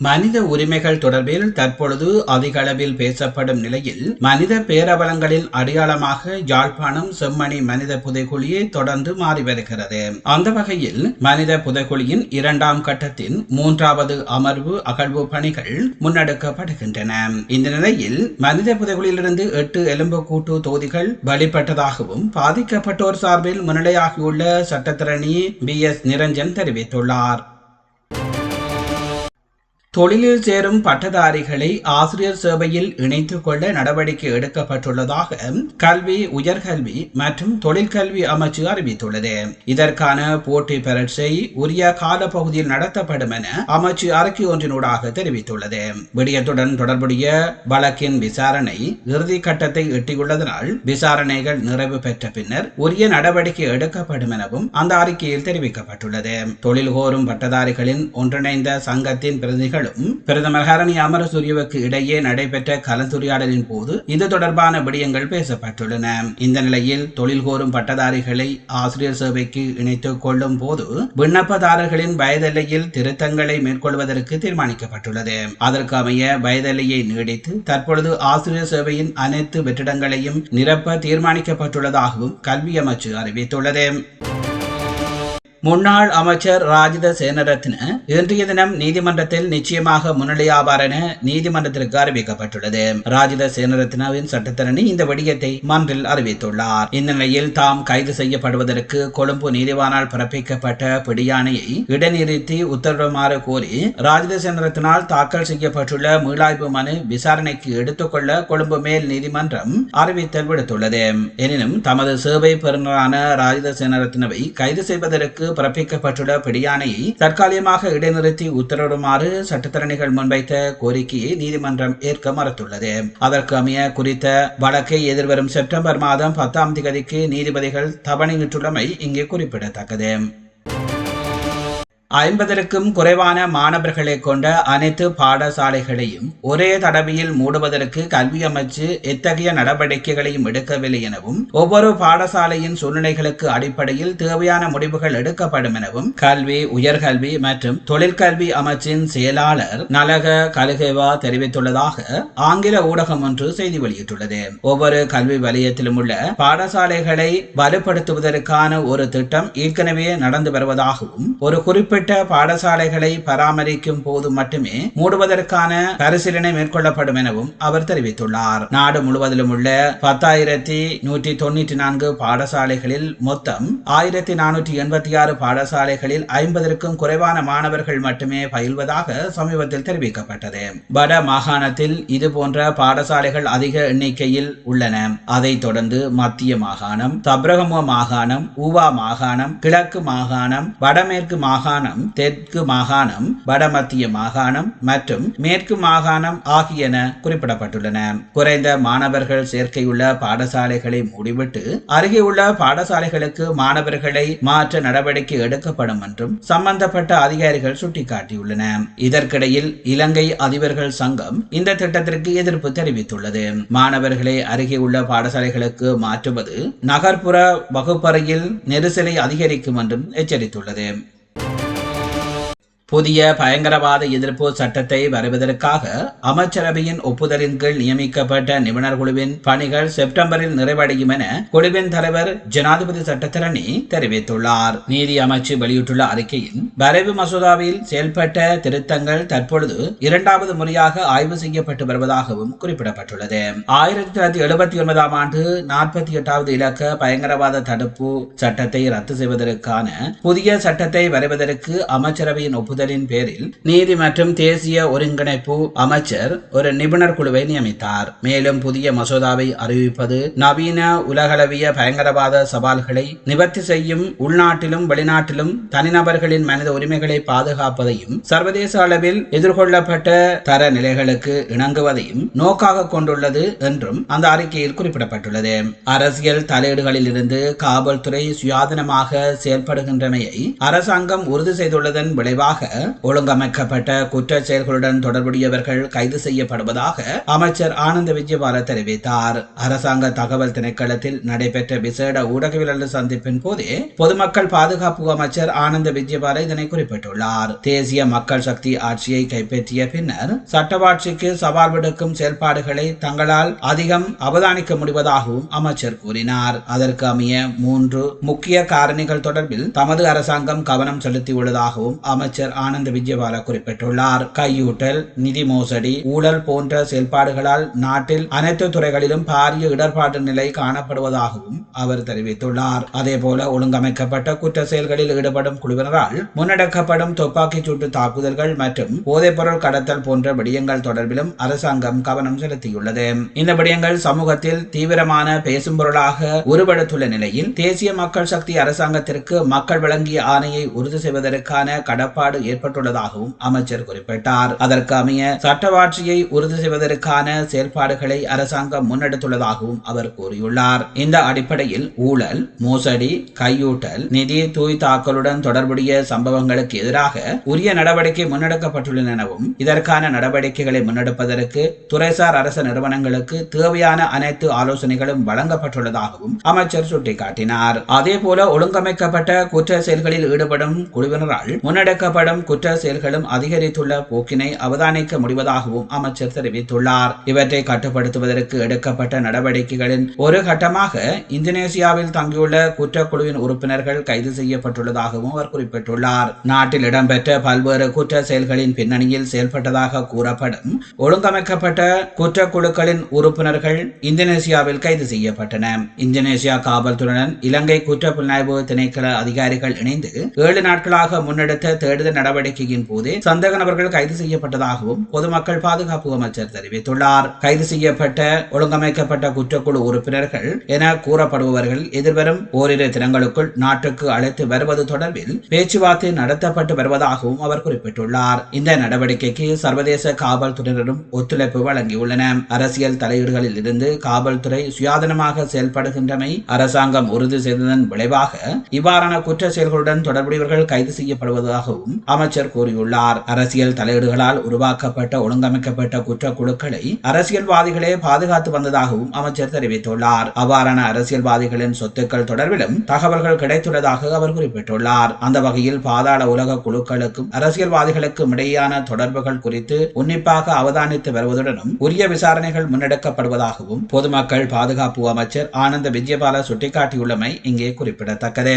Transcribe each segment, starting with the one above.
மனித உரிமைகள் தொடர்பில் தற்பொழுது அதிக அளவில் பேசப்படும் நிலையில் மனித பேரவலங்களின் அடையாளமாக யாழ்ப்பாணம் செம்மணி மனித புதைக்குழியை தொடர்ந்து மாறி வருகிறது. அந்த வகையில் மனித புதைக்குழியின் இரண்டாம் கட்டத்தின் மூன்றாவது அமர்வு அகழ்வு பணிகள் முன்னெடுக்கப்படுகின்றன. இந்த நிலையில் மனித புதைக்குழியிலிருந்து எட்டு எலும்பு கூட்டு தொகுதிகள் வழிபட்டதாகவும் பாதிக்கப்பட்டோர் சார்பில் முன்னிலையாகியுள்ள சட்டத்திரணி பி எஸ் நிரஞ்சன் தெரிவித்துள்ளார். தொழிலில் சேரும் பட்டதாரிகளை ஆசிரியர் சேவையில் இணைத்துக் கொள்ள நடவடிக்கை எடுக்கப்பட்டுள்ளதாக கல்வி உயர்கல்வி மற்றும் தொழிற்கல்வி அமைச்சு அறிவித்துள்ளது. இதற்கான போட்டி பரீட்சை உரிய கால பகுதியில் நடத்தப்படும் என அமைச்சு அறிக்கை ஒன்றினூடாக தெரிவித்துள்ளது. விடயத்துடன் தொடர்புடைய வழக்கின் விசாரணை இறுதி கட்டத்தை எட்டியுள்ளதனால் விசாரணைகள் நிறைவு பெற்ற பின்னர் உரிய நடவடிக்கை எடுக்கப்படும் எனவும் அந்த அறிக்கையில் தெரிவிக்கப்பட்டுள்ளது. தொழில் கோரும் பட்டதாரிகளின் ஒன்றிணைந்த சங்கத்தின் பிரதிநிதிகள் அவர்களும் பிரதமர் ஹரணி அமரசூரியவுக்கு இடையே நடைபெற்ற கலந்துரையாடலின் போது இது தொடர்பான விடயங்கள் பேசப்பட்டுள்ளன. இந்த நிலையில் தொழில் கோரும் பட்டதாரிகளை ஆசிரியர் சேவைக்கு இணைத்துக் கொள்ளும் போது விண்ணப்பதாரர்களின் வயதெல்லையில் திருத்தங்களை மேற்கொள்வதற்கு தீர்மானிக்கப்பட்டுள்ளது. அதற்கு அமைய வயதெல்லையை நீடித்து தற்பொழுது ஆசிரியர் சேவையின் அனைத்து வெற்றிடங்களையும் நிரப்ப தீர்மானிக்கப்பட்டுள்ளதாகவும் கல்வி அமைச்சு அறிவித்துள்ளது. முன்னாள் அமைச்சர் ராஜித சேனரத்ன இன்றைய தினம் நீதிமன்றத்தில் நிச்சயமாக முன்னிலையாவார் என நீதிமன்றத்திற்கு அறிவிக்கப்பட்டுள்ளது. ராஜித சேனரத்னவின் சட்டத்தரணி இந்த விடயத்தை மன்றில் அறிவித்துள்ளார். இந்நிலையில் தாம் கைது செய்யப்படுவதற்கு கொழும்பு நீதிவானால் பிறப்பிக்கப்பட்ட பிடியாணையை இடைநிறுத்தி உத்தரவுமாறு கோரி ராஜித சேனரத்தினால் தாக்கல் செய்யப்பட்டுள்ள மீளாய்வு மனு விசாரணைக்கு எடுத்துக்கொள்ள கொழும்பு மேல் நீதிமன்றம் அறிவித்தல் விடுத்துள்ளது. எனினும் தமது சேவை பெறுநரான ராஜித சேனரத்னவை கைது செய்வதற்கு பிறப்பிக்கப்பட்டுள்ள பிடியாணையை தற்காலிகமாக இடைநிறுத்தி உத்தரவிடுமாறு சட்டத்தரணிகள் முன்வைத்த கோரிக்கையை நீதிமன்றம் ஏற்க மறுத்துள்ளது. அதற்கு அமைய குறித்த வழக்கை எதிர்வரும் செப்டம்பர் மாதம் பத்தாம் தேதிக்கு நீதிபதிகள் தவணையிட்டுள்ளமை இங்கே குறிப்பிடத்தக்கது. ஐம்பதற்கும் குறைவான மாணவர்களை கொண்ட அனைத்து பாடசாலைகளையும் ஒரே தடவையில் மூடுவதற்கு கல்வி அமைச்சு எத்தகைய நடவடிக்கைகளையும் எடுக்கவில்லை எனவும் ஒவ்வொரு பாடசாலையின் சூழ்நிலைகளுக்கு அடிப்படையில் தேவையான முடிவுகள் எடுக்கப்படும் எனவும் கல்வி உயர்கல்வி மற்றும் தொழிற்கல்வி அமைச்சின் செயலாளர் நலக கலுகேவா தெரிவித்துள்ளதாக ஆங்கில ஊடகம் ஒன்று செய்தி வெளியிட்டுள்ளது. ஒவ்வொரு கல்வி வலயத்திலும் உள்ள பாடசாலைகளை வலுப்படுத்துவதற்கான ஒரு திட்டம் ஏற்கனவே நடந்து வருவதாகவும் ஒரு குறிப்பிட்ட குறிப்பிட்ட பாடசாலைகளை பராமரிக்கும் போது மட்டுமே மூடுவதற்கான பரிசீலனை மேற்கொள்ளப்படும் எனவும் அவர் தெரிவித்துள்ளார். நாடு முழுவதிலும் உள்ள பத்தாயிரத்தி நூற்றி தொண்ணூற்றி நான்கு பாடசாலைகளில் மொத்தம் ஆயிரத்தி நானூற்றி எண்பத்தி ஆறு பாடசாலைகளில் ஐம்பதற்கும் குறைவான மாணவர்கள் மட்டுமே பயில்வதாக சமீபத்தில் தெரிவிக்கப்பட்டது. வட மாகாணத்தில் இது போன்ற பாடசாலைகள் அதிக எண்ணிக்கையில் உள்ளன. அதைத் தொடர்ந்து மத்திய மாகாணம் தப்ரகமோ மாகாணம் ஊவா மாகாணம் கிழக்கு மாகாணம் வடமேற்கு மாகாணம் மாகாணம் தெற்கு மாகாணம் வடமத்திய மாகாணம் மற்றும் மேற்கு மாகாணம் ஆகியன குறிப்பிடப்பட்டுள்ளன. குறைந்த மாணவர்கள் சேர்க்கையுள்ள பாடசாலைகளை மூடிவிட்டு அருகே உள்ள பாடசாலைகளுக்கு மாணவர்களை மாற்ற நடவடிக்கை எடுக்கப்படும் என்றும் சம்பந்தப்பட்ட அதிகாரிகள் சுட்டிக்காட்டியுள்ளன. இதற்கிடையில் இலங்கை அதிபர்கள் சங்கம் இந்த திட்டத்திற்கு எதிர்ப்பு தெரிவித்துள்ளது. மாணவர்களை அருகே உள்ள பாடசாலைகளுக்கு மாற்றுவது நகர்ப்புற வகுப்பறையில் நெரிசலை அதிகரிக்கும் என்றும் எச்சரித்துள்ளது. புதிய பயங்கரவாத எதிர்ப்பு சட்டத்தை வரைவதற்காக அமைச்சரவையின் ஒப்புதலின் கீழ் நியமிக்கப்பட்ட நிபுணர் குழுவின் பணிகள் செப்டம்பரில் நிறைவடையும் என குழுவின் தலைவர் ஜனாதிபதி சட்டத்திரணி தெரிவித்துள்ளார். நீதி அமைச்சு வெளியிட்டுள்ள அறிக்கையில் வரைவு மசோதாவில் செயல்பட்ட திருத்தங்கள் தற்பொழுது இரண்டாவது முறையாக ஆய்வு செய்யப்பட்டு வருவதாகவும் குறிப்பிடப்பட்டுள்ளது. ஆயிரத்தி தொள்ளாயிரத்தி எழுபத்தி ஒன்பதாம் ஆண்டு நாற்பத்தி எட்டாவது இலக்க பயங்கரவாத தடுப்பு சட்டத்தை ரத்து செய்வதற்கான புதிய சட்டத்தை வரைவதற்கு அமைச்சரவையின் ஒப்புதல் ஒப்புதலின் பேரில் நீதி மற்றும் தேசிய ஒருங்கிணைப்பு அமைச்சர் ஒரு நிபுணர் குழுவை நியமித்தார். மேலும் புதிய மசோதாவை அறிவிப்பது நவீன உலகளவிய பயங்கரவாத சவால்களை நிவர்த்தி செய்யும் உள்நாட்டிலும் வெளிநாட்டிலும் தனிநபர்களின் மனித உரிமைகளை பாதுகாப்பதையும் சர்வதேச அளவில் எதிர்கொள்ளப்பட்ட தரநிலைகளுக்கு இணங்குவதையும் நோக்காக கொண்டுள்ளது என்றும் அந்த அறிக்கையில் குறிப்பிடப்பட்டுள்ளது. அரசியல் தலையீடுகளில் இருந்து காவல்துறை சுயாதீனமாக செயல்படுகின்றமையை அரசாங்கம் உறுதி செய்துள்ளதன் விளைவாக ஒழுங்கமைக்கப்பட்ட குற்ற செயல்களுடன் தொடர்புடையவர்கள் கைது செய்யப்படுவதாக அமைச்சர் ஆனந்த விஜயபால தெரிவித்தார். அரசாங்க தகவல் திணைக்களத்தில் நடைபெற்ற விசேட ஊடகவியலாளர் சந்திப்பின் போதே பொதுமக்கள் பாதுகாப்பு அமைச்சர் ஆனந்த விஜயபால இதனை குறிப்பிட்டுள்ளார். தேசிய மக்கள் சக்தி ஆட்சியை கைப்பற்றிய பின்னர் சட்டவாட்சிக்கு சவால் விடுக்கும் செயல்பாடுகளை தங்களால் அதிகம் அவதானிக்க முடிவதாகவும் அமைச்சர் கூறினார். அதற்கு அமைய மூன்று முக்கிய காரணிகள் தொடர்பில் தமது அரசாங்கம் கவனம் செலுத்தியுள்ளதாகவும் அமைச்சர் ஆனந்த விஜயபால குறிப்பிட்டுள்ளார். கையூட்டல் நிதி மோசடி ஊழல் போன்ற செயல்பாடுகளால் நாட்டில் அனைத்து துறைகளிலும் பாரிய இடர்பாட்டு நிலை காணப்படுவதாகவும் அவர் தெரிவித்துள்ளார். அதேபோல ஒழுங்கமைக்கப்பட்ட குற்ற செயல்களில் ஈடுபடும் குழுவினரால் முன்னெடுக்கப்படும் துப்பாக்கிச் சூட்டு தாக்குதல்கள் மற்றும் போதைப்பொருள் கடத்தல் போன்ற விடயங்கள் தொடர்பிலும் அரசாங்கம் கவனம் செலுத்தியுள்ளது. இந்த விடயங்கள் சமூகத்தில் தீவிரமான பேசும் பொருளாக உருவெடுத்துள்ள நிலையில் தேசிய மக்கள் சக்தி அரசாங்கத்திற்கு மக்கள் வழங்கிய ஆணையை உறுதி செய்வதற்கான கடப்பாடு ஏற்பட்டுள்ளதாகவும் அமைச்சர் குறிப்பிட்டார். அதற்கு அமைய சட்டவாட்சியை உறுதி செய்வதற்கான செயல்பாடுகளை அரசாங்கம் முன்னெடுத்துள்ளதாகவும் அவர் கூறியுள்ளார். இந்த அடிப்படையில் ஊழல் மோசடி கையூட்டல் நிதி தூய் தாக்கலுடன் தொடர்புடைய சம்பவங்களுக்கு எதிராக உரிய நடவடிக்கை முன்னெடுக்கப்பட்டுள்ளன எனவும் இதற்கான நடவடிக்கைகளை முன்னெடுப்பதற்கு துறைசார் அரசு நிறுவனங்களுக்கு தேவையான அனைத்து ஆலோசனைகளும் வழங்கப்பட்டுள்ளதாகவும் அமைச்சர் சுட்டிக்காட்டினார். அதே போல ஒழுங்கமைக்கப்பட்ட குற்ற செயல்களில் ஈடுபடும் குழுவினரால் முன்னெடுக்கப்படும் குற்ற செயல்களும் அதிகரித்துள்ள போக்கினை அவதானிக்க முடிவதாகவும் அமைச்சர் தெரிவித்துள்ளார். இவற்றை கட்டுப்படுத்துவதற்கு எடுக்கப்பட்ட நடவடிக்கைகளின் ஒரு கட்டமாக இந்தோனேசியாவில் தங்கியுள்ள குற்றக்குழுவின் உறுப்பினர்கள் கைது செய்யப்பட்டுள்ளதாகவும் அவர் குறிப்பிட்டுள்ளார். நாட்டில் இடம்பெற்ற பல்வேறு குற்ற செயல்களின் பின்னணியில் செயல்பட்டதாக கூறப்படும் ஒழுங்கமைக்கப்பட்ட குற்றக்குழுக்களின் உறுப்பினர்கள் இந்தோனேசியாவில் கைது செய்யப்பட்டன. இந்தோனேசியா காவல்துறையுடன் இலங்கை குற்ற புலனாய்வு திணைக்கள அதிகாரிகள் இணைந்து ஏழு நாட்களாக முன்னெடுத்த தேடுதல் நடவடிக்கையின் போது சந்தேக நபர்கள் கைது செய்யப்பட்டதாகவும் பொதுமக்கள் பாதுகாப்பு அமைச்சர் தெரிவித்துள்ளார். கைது செய்யப்பட்ட ஒழுங்கமைக்கப்பட்ட குற்றக்குழு உறுப்பினர்கள் என கூறப்படுபவர்கள் எதிர்வரும் ஓரிரு தினங்களுக்குள் நாட்டுக்கு அழைத்து வருவது தொடர்பில் பேச்சுவார்த்தை நடத்தப்பட்டு வருவதாகவும் அவர் குறிப்பிட்டுள்ளார். இந்த நடவடிக்கைக்கு சர்வதேச காவல்துறையினரும் ஒத்துழைப்பு வழங்கியுள்ளன. அரசியல் தலையீடுகளில் இருந்து காவல்துறை சுயாதீனமாக செயல்படுகின்றமை அரசாங்கம் உறுதி செய்ததன் விளைவாக இவ்வாறான குற்ற செயல்களுடன் தொடர்புடையவர்கள் கைது செய்யப்படுவதாகவும் அமைச்சர் கூறியுள்ளார். அரசியல் தலையீடுகளால் உருவாக்கப்பட்ட ஒழுங்கமைக்கப்பட்ட குற்ற குழுக்களை அரசியல்வாதிகளே பாதுகாத்து வந்ததாகவும் அமைச்சர் தெரிவித்துள்ளார். அவ்வாறான அரசியல்வாதிகளின் சொத்துக்கள் தொடர்பிலும் தகவல்கள் கிடைத்துள்ளதாக அவர் குறிப்பிட்டுள்ளார். அந்த வகையில் பாதாள உலக குழுக்களுக்கும் அரசியல்வாதிகளுக்கும் இடையேயான தொடர்புகள் குறித்து உன்னிப்பாக அவதானித்து வருவதுடனும் உரிய விசாரணைகள் முன்னெடுக்கப்படுவதாகவும் பொதுமக்கள் பாதுகாப்பு அமைச்சர் ஆனந்த விஜயபால சுட்டிக்காட்டியுள்ளமை இங்கே குறிப்பிடத்தக்கது.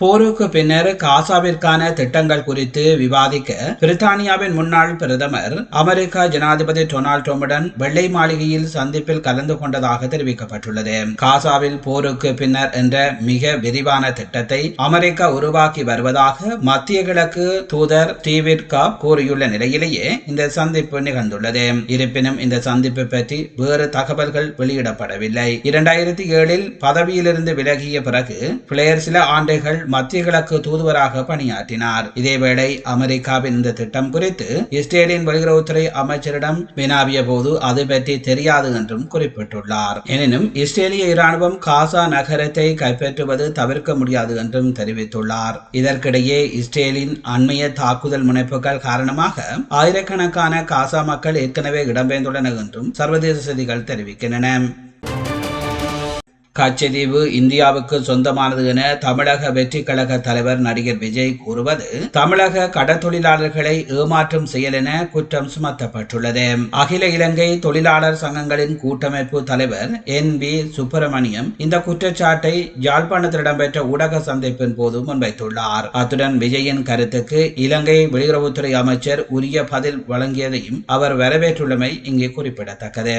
போருக்கு பின்னர் காசாவிற்கான திட்டங்கள் குறித்து விவாதிக்க பிரித்தானியாவின் முன்னாள் பிரதமர் அமெரிக்கா ஜனாதிபதி டொனால்ட் ட்ரம்புடன் வெள்ளை மாளிகையில் சந்திப்பில் கலந்து கொண்டதாக தெரிவிக்கப்பட்டுள்ளது. காசாவில் போருக்கு பின்னர் என்ற மிக விரிவான திட்டத்தை அமெரிக்கா உருவாக்கி வருவதாக மத்திய கிழக்கு தூதர் ஸ்டீவிட் காப் கூறியுள்ள நிலையிலேயே இந்த சந்திப்பு நிகழ்ந்துள்ளது. இருப்பினும் இந்த சந்திப்பு பற்றி வேறு தகவல்கள் வெளியிடப்படவில்லை. இரண்டாயிரத்தி ஏழில் பதவியிலிருந்து விலகிய பிறகு பிளேயர் சில ஆண்டுகள் மத்திய கிழக்கு தூதுவராக பணியாற்றினார். இதேவேளை அமெரிக்காவின் இந்த திட்டம் குறித்து இஸ்ரேலின் வெளியுறவுத்துறை அமைச்சரிடம் வினாவிய போது அது பற்றி தெரியாது என்றும் குறிப்பிட்டுள்ளார். எனினும் இஸ்ரேலிய இராணுவம் காசா நகரத்தை கைப்பற்றுவது தவிர்க்க முடியாது என்றும் தெரிவித்துள்ளார். இதற்கிடையே இஸ்ரேலின் அண்மைய தாக்குதல் முனைப்புகள் காரணமாக ஆயிரக்கணக்கான காசா மக்கள் ஏற்கனவே இடம்பெயர்ந்துள்ளனர் என்றும் சர்வதேச செய்திகள் தெரிவிக்கின்றன. கச்சதீவு இந்தியாவுக்கு சொந்தமானது என தமிழக வெற்றி கழக தலைவர் நடிகர் விஜய் கூறுவது தமிழக கடற்தொழிலாளர்களை ஏமாற்றும் செயல் என குற்றம் சுமத்தப்பட்டுள்ளது. அகில இலங்கை தொழிலாளர் சங்கங்களின் கூட்டமைப்பு தலைவர் என் பி சுப்பிரமணியம் இந்த குற்றச்சாட்டை யாழ்ப்பாணத்தில் இடம்பெற்ற ஊடக சந்திப்பின் போது முன்வைத்துள்ளார். அத்துடன் விஜயின் கருத்துக்கு இலங்கை வெளியுறவுத்துறை அமைச்சர் உரிய பதில் வழங்கியதையும் அவர் வரவேற்றுள்ளமை இங்கே குறிப்பிடத்தக்கது.